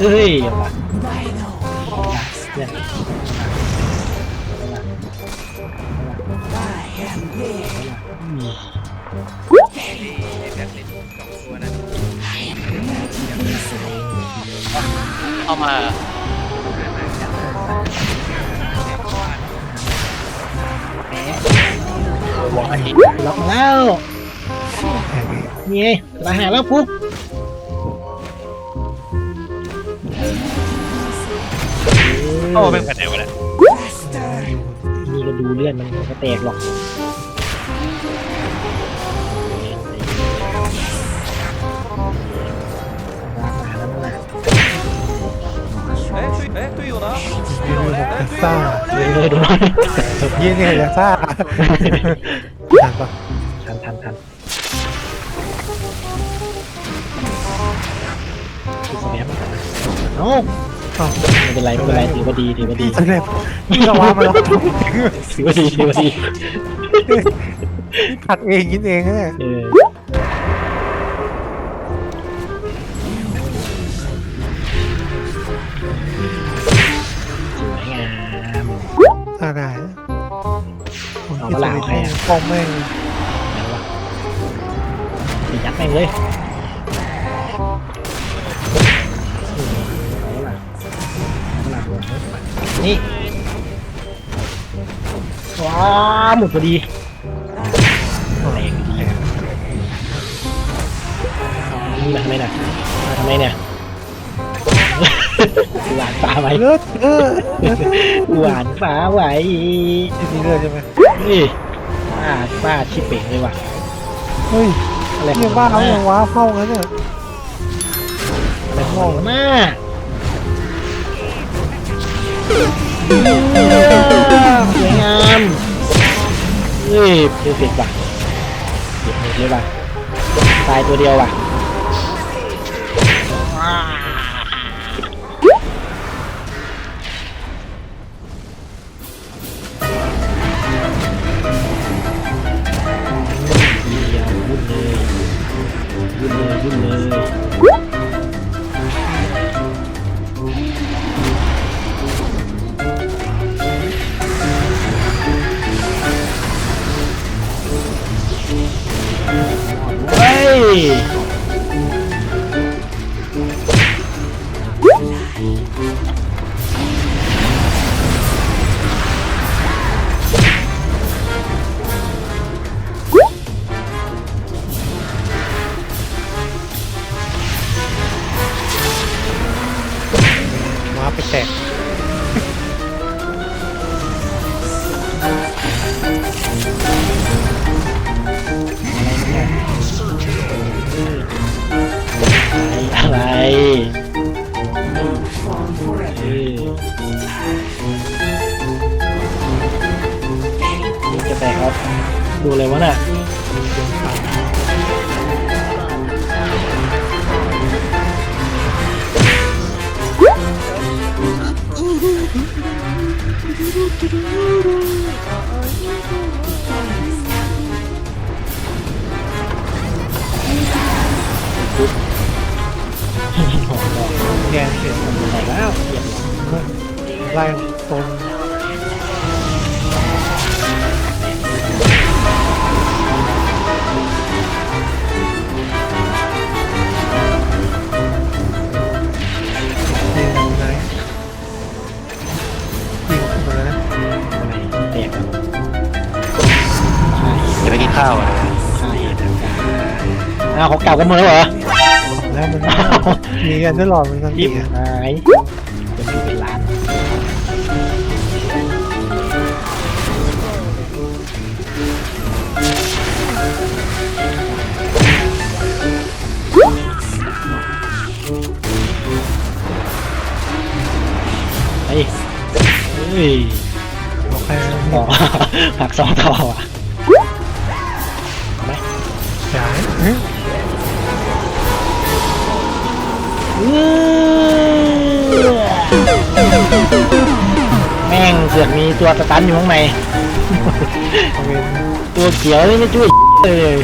เฮ้ยอย่ามาเอนแบบนี้สองตัวนะเข้ามาบอกไอ้ล็อกมาแล้วนี่ไงมาหาแล้วปุ๊บ โอ้เป็นแผ่นไหนวะเนี่ยนี่ก็ดูเลื่อนมันก็แตกหรอกซ่าเออดูหน่อยยี่เนี่ยจะซ่าทันปะทันทันทันคือสแนปเอ้าอ้าว ไม่เป็นไรไม่เป็นไรถือว่าดีถือว่าดีสเนปนี่เราว่ามาแล้วถือว่าดีถือว่าดีผัดเองกินเองนะเนี่ยเออสวยงามซ่าได้นะเอามาหลาวใครอะกองแม่ง ไปยัดแม่งเลย นี่ว้าหมดพอดีแรงดีนี่มาทำไมน่ะมาทำไมเนี่ยหวานปลาไว้เลิศเออหวานปลาไว้นี่เลือดใช่ไหมนี่ป้าป้าชิบเป่งเลยว่ะเฮ้ยอะไรเรียกว่าเอาอย่างว้าเข้างั้นเนี่ยอะไรของมันมาก สวยงามเฮ้ยเพอร์เฟกต์ว่ะเก็บหมดเลยว่ะตายตัวเดียวว่ะยววุ่นเลยวุ่นเลยวุ่นเลย เฮ้ยว้าไปแตก ดูเลยวะน่ะแกเสร็จแตกแล้วเรียบร้อยไล่ตนยิ ข้าวอะอ้าวของเก่าก็มือเหรอแล้วมันมีกันตลอดมันทิปหายจะมีเป็นล้านไอ้เฮ้ยโอเคหักสองต่อะ แม่งเสือกมีตัวสตันอยู่ข้างใน ตัวเขียวนี่ไม่ช่วยเลย